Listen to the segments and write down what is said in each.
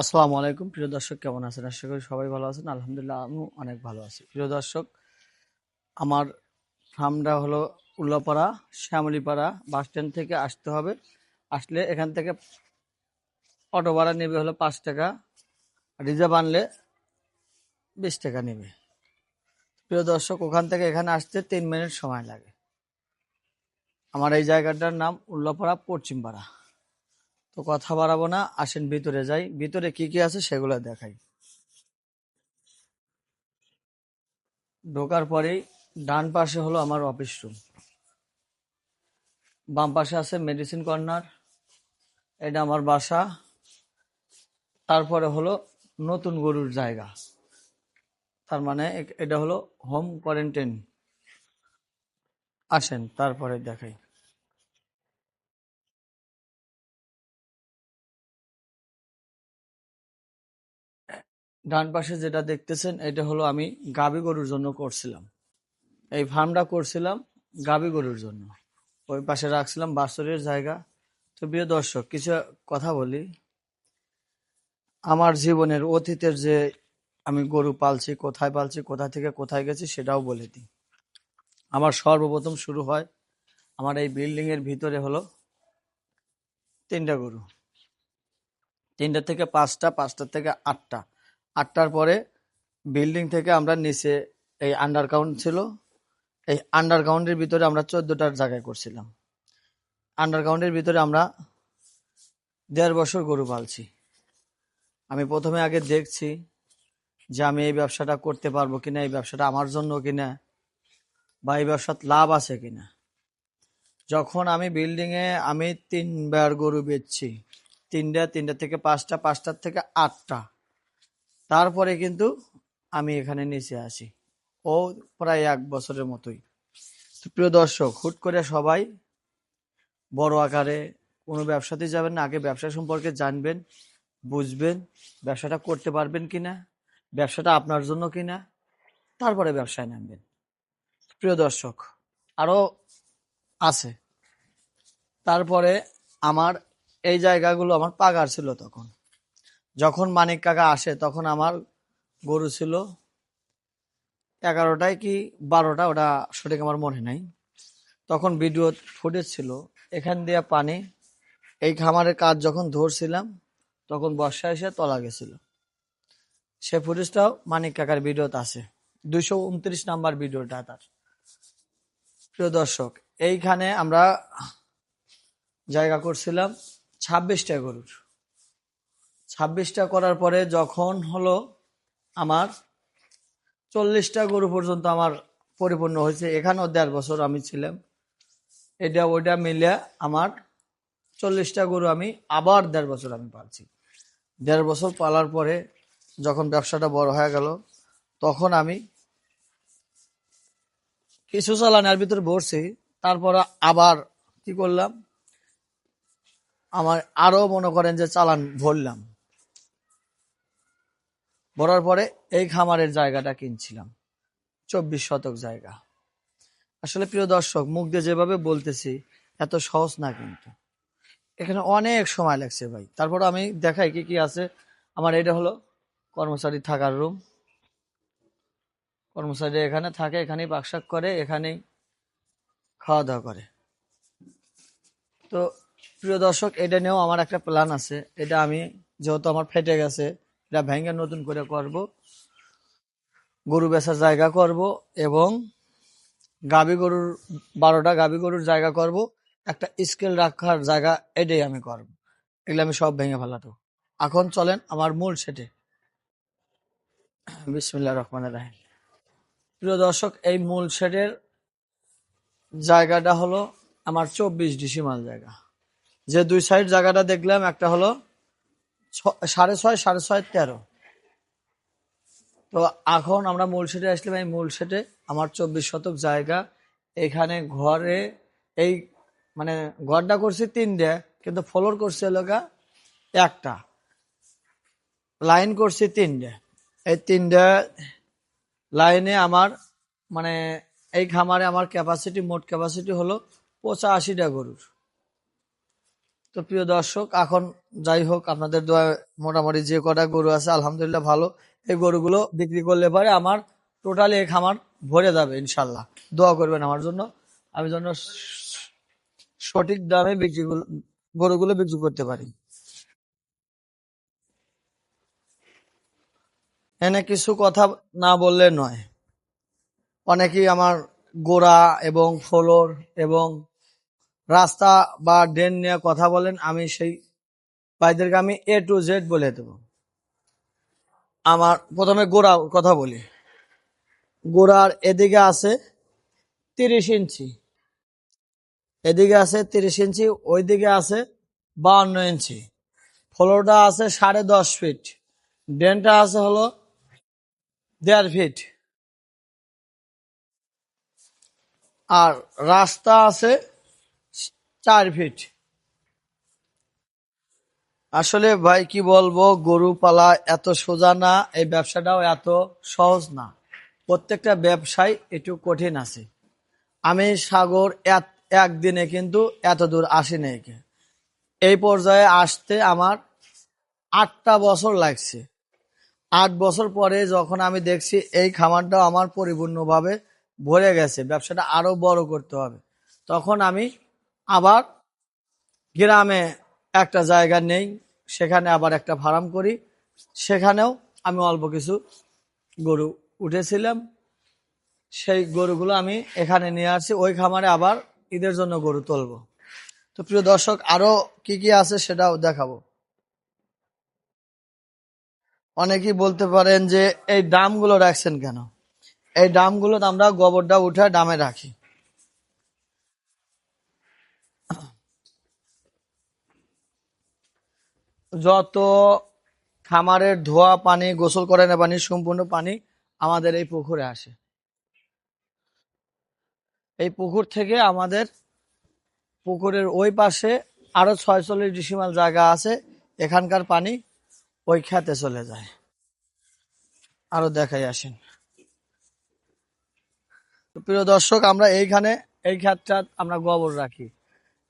আসসালামু আলাইকুম। প্রিয় দর্শক, কেমন আছেন? আশা করি সবাই ভালো আছেন। আলহামদুলিল্লাহ, আমিও অনেক ভালো আছি। প্রিয় দর্শক, আমার ফার্মটা হলো উল্লাপাড়া, শ্যামলিপাড়া বাস স্ট্যান্ড থেকে আসতে হবে। আসলে এখান থেকে অটো ভাড়া নেবে হলো পাঁচ টাকা রিজার্ভ আনলে বিশ টাকা নেবে। প্রিয় দর্শক, ওখান থেকে এখানে আসতে তিন মিনিট সময় লাগে। আমার এই জায়গাটার নাম উল্লাপাড়া পশ্চিমপাড়া। তো কথা বাড়াবো না, আসেন ভিতরে যাই। ভিতরে কি কি আছে সেগুলো দেখাই। ঢোকার পরেই ডান পাশে হলো আমার অফিস রুম বাম পাশে আছে মেডিসিন কর্নার এটা আমার বাসা। তারপরে হলো নতুন গরুর জায়গা। তার মানে এটা হলো হোম কোয়ারেন্টাইন আসেন, তারপরে দেখাই। ডান পাশে যেটা দেখতেছেন, এটা হলো আমি গাবি গরুর জন্য করছিলাম। এই ফার্মটা করছিলাম গাবি গরুর জন্য। ওই পাশে রাখছিলাম বাছরের জায়গা। তো প্রিয় দর্শক, কিছু কথা বলি। আমার জীবনের অতীতের যে আমি গরু পালছি, কোথায় পালছি, কোথা থেকে কোথায় গেছি, সেটাও বলে দিই। আমার সর্বপ্রথম শুরু হয় আমার এই বিল্ডিং এর ভিতরে হলো তিনটা গরু। তিনটা থেকে পাঁচটা পাঁচটা থেকে আটটা। আটটার পরে বিল্ডিং থেকে আমরা নিচে এই আন্ডারগ্রাউন্ড ছিল। এই আন্ডারগ্রাউন্ডের ভিতরে আমরা চোদ্দটার জায়গায় করছিলাম। আন্ডারগ্রাউন্ডের ভিতরে আমরা দেড় বছর গরু পালছি। আমি প্রথমে আগে দেখছি যে আমি এই ব্যবসাটা করতে পারব কিনা, এই ব্যবসাটা আমার জন্য কিনা, বা এই ব্যবসাত লাভ আছে কিনা। যখন আমি বিল্ডিংয়ে আমি তিনবার গরু বেচছি, তিনটা তিনটা থেকে পাঁচটা, পাঁচটার থেকে আটটা। তারপরে কিন্তু আমি এখানে নিচে আসি। ও প্রায় এক বছরের মতোই। প্রিয় দর্শক, হুট করে সবাই বড় আকারে কোনো ব্যবসাতে যাবেন না, আগে ব্যবসা সম্পর্কে জানবেন, বুঝবেন, ব্যবসাটা করতে পারবেন কিনা, ব্যবসাটা আপনার জন্য কিনা, তারপরে ব্যবসায় নামবেন। প্রিয় দর্শক, আরও আছে। তারপরে আমার এই জায়গাগুলো আমার পাগার ছিল তখন। যখন মানিক কাকা আসে, তখন আমার গরু ছিল এগারোটায় কি বারোটা, ওটা সঠিক আমার মনে নাই। তখন ভিডিও ফুটেজ ছিল, এখান দিয়ে পানি, এই খামারের কাজ যখন ধরছিলাম, তখন বর্ষা এসে তলা গেছিল। সে ফুটেজটাও মানিক কাকার ভিডিওতে আছে। দুইশো উনত্রিশ নাম্বার ভিডিওটা তার। প্রিয় দর্শক, এইখানে আমরা জায়গা করছিলাম ছাব্বিশটা গরুর। ছাব্বিশটা করার পরে যখন হলো আমার চল্লিশটা গরু পর্যন্ত আমার পরিপূর্ণ হয়েছে। এখানেও দেড় বছর আমি ছিলাম। এটা, ওইটা মিলে আমার চল্লিশটা গরু আমি আবার দেড় বছর আমি পালছি। দেড় বছর পালার পরে যখন ব্যবসাটা বড় হয়ে গেল, তখন আমি কিছু চালানের ভিতরে বসছি তারপর আবার কি করলাম? আমার আরও মনে করেন যে চালান ভরলাম। ভরার পরে এই খামারের জায়গাটা কিনছিলাম। চব্বিশ শতক জায়গা। আসলে প্রিয় দর্শক, মুখ দিয়ে যেভাবে বলতেছি, এত সহজ না কিন্তু। এখানে অনেক সময় লাগছে ভাই। তারপর আমি দেখাই কি কি আছে। আমার এটা হলো কর্মচারী থাকার রুম। কর্মচারী এখানে থাকে, এখানেই বাকশাক করে, এখানেই খাওয়া দাওয়া করে। তো প্রিয় দর্শক, এটা নিয়েও আমার একটা প্ল্যান আছে। এটা আমি, যেহেতু আমার ফেটে গেছে এটা ভেঙে নতুন করে করব। গরু বেচার জায়গা করব এবং গাবি গরুর, বারোটা গাবি গরুর জায়গা করব। একটা স্কেল রাখার জায়গা এটাই আমি করব। এগুলো আমি সব ভেঙে ফেলাতো এখন চলেন আমার মূল সেটে। বিসমিল্লাহ রহমান রাহিম। প্রিয় দর্শক, এই মূল সেটের জায়গাটা হলো আমার চব্বিশ ডিসিমাল জায়গা। যে দুই সাইড জায়গাটা দেখলাম, একটা হলো সাড়ে ছয় সাড়ে ছয়, তেরো। তো এখন আমরা মূল সেটে আসলাম। এই মূল সেটে আমার চব্বিশ শতক জায়গা। এখানে ঘরে এই মানে ঘরটা করছি তিনটে কিন্তু ফ্লোর করছে এলাকা একটা। লাইন করছি তিনটে এই তিনটে লাইনে আমার মানে এই খামারে আমার ক্যাপাসিটি মোট ক্যাপাসিটি হলো পঁচাশিটা গরুর। তো প্রিয় দর্শক, এখন যাই হোক, আপনাদের দোয়া মোটামুটি যে কটা গরু আছে, আলহামদুলিল্লাহ ভালো। এই গরুগুলো বিক্রি করলে পরে আমার টোটালি এই খামার ভরে যাবে, ইনশাল্লাহ। দোয়া করবেন আমার জন্য। আমি যেন সঠিক দামে বিক্রি গুলো- গরুগুলো বিক্রি করতে পারি। এনে কিছু কথা না বললে নয়। অনেকেই আমার গোড়া এবং ফলোর এবং রাস্তা বা ড্রেন নিয়ে কথা বলেন, আমি সেই ভাইদেরকে আমি এ টু জেড বলে দেব। আমার প্রথমে গোড়া কথা বলি। গোড়ার এদিকে আছে তিরিশ ইঞ্চি। এদিকে আছে তিরিশ ইঞ্চি, ওইদিকে আছে বাউন্ন ইঞ্চি। ফ্লোরটা আছে সাড়ে দশ ফিট। ড্রেনটা আছে হলো দেড় ফিট। আর রাস্তা আছে চার ফিট। আসলে ভাই, কি বলব গরু পালা এত সোজা না, এই ব্যবসাটাও এত সহজ না। প্রত্যেকটা ব্যবসায় একটু কঠিন আছে। আমি সাগর এক- একদিনে কিন্তু এত দূর আসি নাই কে। এই পর্যায়ে আসতে আমার আটটা বছর লাগছে। আট বছর পরে যখন আমি দেখছি এই খামারটাও আমার পরিপূর্ণভাবে ভরে গেছে, ব্যবসাটা আরও বড় করতে হবে, তখন আমি আবার গ্রামে একটা জায়গা নেই, সেখানে আবার একটা ফার্ম করি। সেখানেও আমি অল্প কিছু গরু উঠেছিলাম। সেই গরুগুলো আমি এখানে নিয়ে আসছি, ওই খামারে আবার ঈদের জন্য গরু তুলবো। তো প্রিয় দর্শক আরও কি কি আছে সেটাও দেখাবো। অনেকেই বলতে পারেন যে, এই ডামগুলো রাখছেন কেন? এই ডামগুলো আমরা গোবরটা উঠে ডামে রাখি। যত খামারের ধোয়া পানি, গোসল করে না পানি, সম্পূর্ণ পানি আমাদের এই পুকুরে আসে। এই পুকুর থেকে আমাদের পুকুরের ওই পাশে আরও ছয়চল্লিশ ডিসিমাল জায়গা আছে। এখানকার পানি ওই খেতে চলে যায়। আরও দেখাই আসেন। প্রিয় দর্শক, আমরা এইখানে, এই ক্ষেতটা আমরা গোবর রাখি।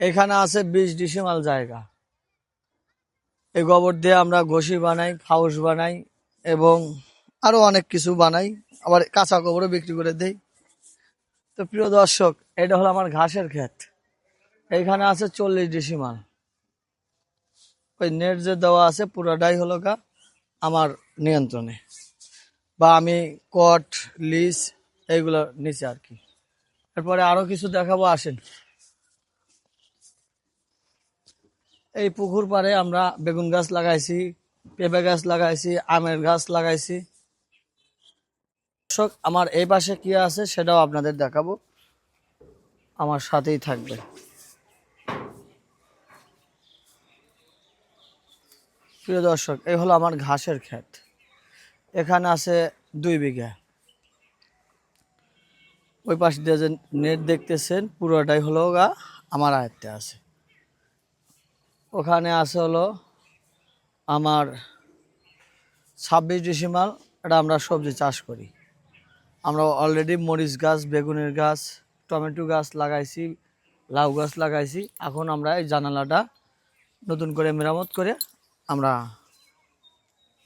এখানে আছে বিশ ডিসিমাল জায়গা। এই গোবর দিয়ে আমরা ঘষি বানাই, ফাউস বানাই এবং আরও অনেক কিছু বানাই। আবার কাঁচা গোবরও বিক্রি করে দেই। তো প্রিয় দর্শক, এটা হলো আমার ঘাসের ক্ষেত। এইখানে আছে চল্লিশ ডিসিমাল। ওই নেট যে দেওয়া আছে পুরোটাই হলো গা আমার নিয়ন্ত্রণে। বা আমি কট, লিস, এইগুলো নিচে আর কি। এরপরে আরও কিছু দেখাবো, আসেন। এই পুকুর পাড়ে আমরা বেগুন গাছ লাগাইছি, পেঁপে গাছ লাগাইছি, আমের গাছ লাগাইছি। দর্শক, আমার এই পাশে কি আছে সেটাও আপনাদের দেখাবো। আমার সাথেই থাকবে। প্রিয় দর্শক, এই হলো আমার ঘাসের ক্ষেত। এখানে আছে দুই বিঘা। ওই পাশ দিয়ে যে নেট দেখতেছেন, পুরোটাই হলো গা, আমার আয়ত্তে আছে। ওখানে আছে হলো আমার ছাব্বিশ ডিসিমাল, এটা আমরা সবজি চাষ করি। আমরা অলরেডি মরিচ গাছ, বেগুনের গাছ, টমেটো গাছ লাগাইছি, লাউ গাছ লাগাইছি। এখন আমরা এই জানালাটা নতুন করে মেরামত করে আমরা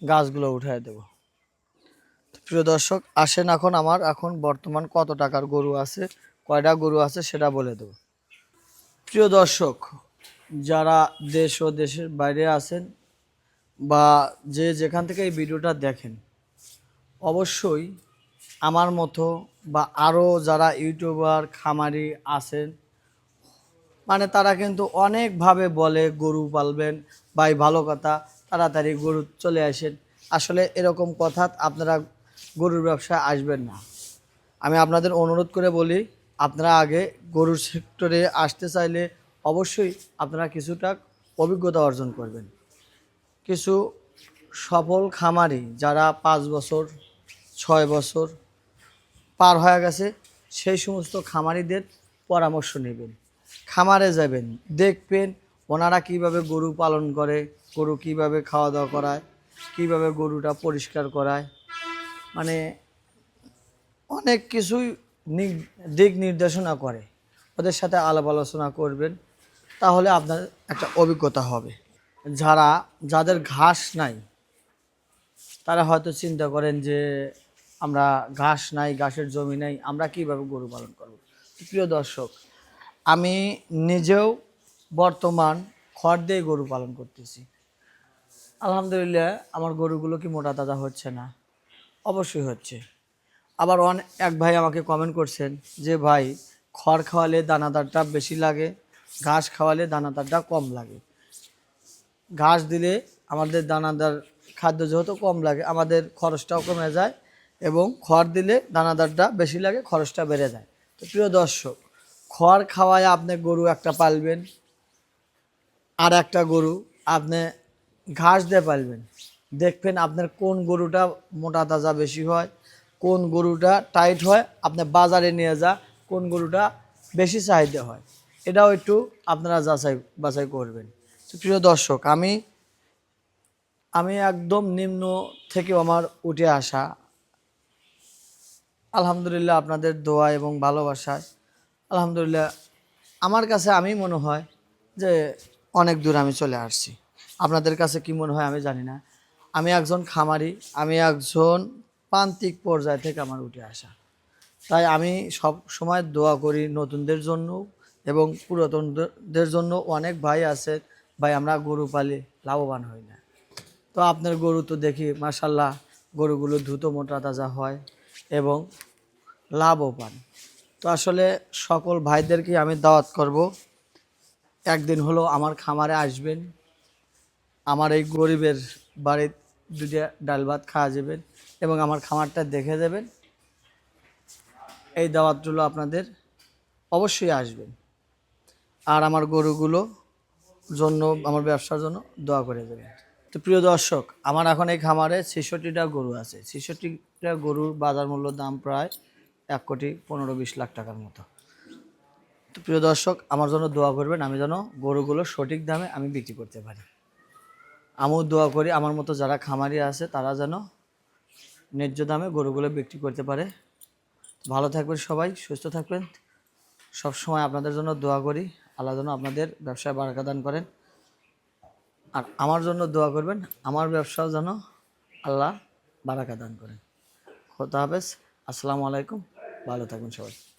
গাছগুলো উঠাই দেব। প্রিয় দর্শক, আসেন এখন আমার এখন বর্তমান কত টাকার গরু আছে, কয়টা গরু আছে সেটা বলে দেব। প্রিয় দর্শক যারা দেশ ও দেশের বাইরে আছেন বা যে যেখান থেকে এই ভিডিওটা দেখেন, অবশ্যই আমার মতো বা আরও যারা ইউটিউবার, খামারি আছেন মানে তারা কিন্তু অনেকভাবে বলে গরু পালবেন, ভাই ভালো কথা, তাড়াতাড়ি গরু চলে আসেন। আসলে এরকম কথা আপনারা গরুর ব্যবসায় আসবেন না। আমি আপনাদের অনুরোধ করে বলি, আপনারা আগে গরুর সেক্টরে আসতে চাইলে অবশ্যই আপনারা কিছুটা অভিজ্ঞতা অর্জন করবেন। কিছু সফল খামারি যারা পাঁচ বছর, ছয় বছর পার হয়ে গেছে, সেই সমস্ত খামারিদের পরামর্শ নেবেন। খামারে যাবেন, দেখবেন ওনারা কীভাবে গরু পালন করে, গরু কীভাবে খাওয়া দাওয়া করায়, কীভাবে গরুটা পরিষ্কার করায়। মানে অনেক কিছুই দিক নির্দেশনা করে। ওদের সাথে আলাপ আলোচনা করবেন তাহলে আপনার একটা অভিজ্ঞতা হবে। যারা, যাদের ঘাস নাই, তারা হয়তো চিন্তা করেন যে, আমরা ঘাস নাই, ঘাসের জমি নাই, আমরা কীভাবে গরু পালন করব? প্রিয় দর্শক, আমি নিজেও বর্তমান খড় দিয়ে গরু পালন করতেছি। আলহামদুলিল্লাহ, আমার গরুগুলো কি মোটা তাজা হচ্ছে না? অবশ্যই হচ্ছে। আবার অনেক এক ভাই আমাকে কমেন্ট করছেন যে, ভাই, খড় খাওয়ালে দানাদারটা বেশি লাগে ঘাস খাওয়ালে দানাদারটা কম লাগে। ঘাস দিলে আমাদের দানাদার খাদ্য যেহেতু কম লাগে, আমাদের খরচটাও কমে যায় এবং খড় দিলে দানাদারটা বেশি লাগে, খরচটা বেড়ে যায়। তো প্রিয় দর্শক, খড় খাওয়ায় আপনি গরু একটা পালবেন, আর একটা গরু আপনি ঘাস দিয়ে পালবেন। দেখবেন আপনার কোন গরুটা মোটা তাজা বেশি হয়, কোন গরুটা টাইট হয়, আপনি বাজারে নিয়ে যা, কোন গরুটা বেশি চাহিদা হয়। এটাও একটু আপনারা যাচাই বাছাই করবেন। প্রিয় দর্শক, আমি আমি একদম নিম্ন থেকে আমার উঠে আসা। আলহামদুলিল্লাহ আপনাদের দোয়া এবং ভালোবাসায়, আলহামদুলিল্লাহ আমার কাছে আমি মনে হয় যে অনেক দূর আমি চলে আসছি। আপনাদের কাছে কি মনে হয় আমি জানি না। আমি একজন খামারি, আমি একজন প্রান্তিক পর্যায় থেকে আমার উঠে আসা। তাই আমি সব সময় দোয়া করি নতুনদের জন্য এবং পুরাতনদের জন্য অনেক ভাই আছে, ভাই আমরা গরু পালি লাভবান হই না। তো আপনার গরু তো দেখি মাসাল্লাহ গরুগুলো দ্রুত মোটা তাজা হয় এবং লাভও পান তো আসলে সকল ভাইদেরকে আমি দাওয়াত করব, একদিন হলো আমার খামারে আসবেন, আমার এই গরিবের বাড়ির দুটা ডাল ভাত খাওয়া যাবেন এবং আমার খামারটা দেখে দেবেন এই দাওয়াতগুলো আপনাদের অবশ্যই আসবেন। আর আমার গরুগুলো জন্য, আমার ব্যবসার জন্য দোয়া করে দেবেন তো প্রিয় দর্শক, আমার এখন এই খামারে ছেষট্টিটা গরু আছে। ছেষট্টিটা গরুর বাজার মূল্য দাম প্রায় এক কোটি পনেরো বিশ লাখ টাকার মতো। তো প্রিয় দর্শক, আমার জন্য দোয়া করবেন, আমি যেন গরুগুলো সঠিক দামে আমি বিক্রি করতে পারি। আমিও দোয়া করি, আমার মতো যারা খামারি আছে, তারা যেন ন্যায্য দামে গরুগুলো বিক্রি করতে পারে। ভালো থাকবেন সবাই, সুস্থ থাকবেন। সব সময় আপনাদের জন্য দোয়া করি। আল্লাহ যেন আপনাদের ব্যবসায় বারাকা দান করেন। আর আমার জন্য দোয়া করবেন, আমার ব্যবসাও যেন আল্লাহ বারাকা দান করেন। খোদা হাফেজ, আসসালামু আলাইকুম, ভালো থাকুন সবাই।